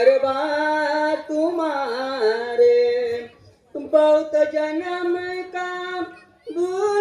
दरबा तुम्हारे बहुत जन्म का भूल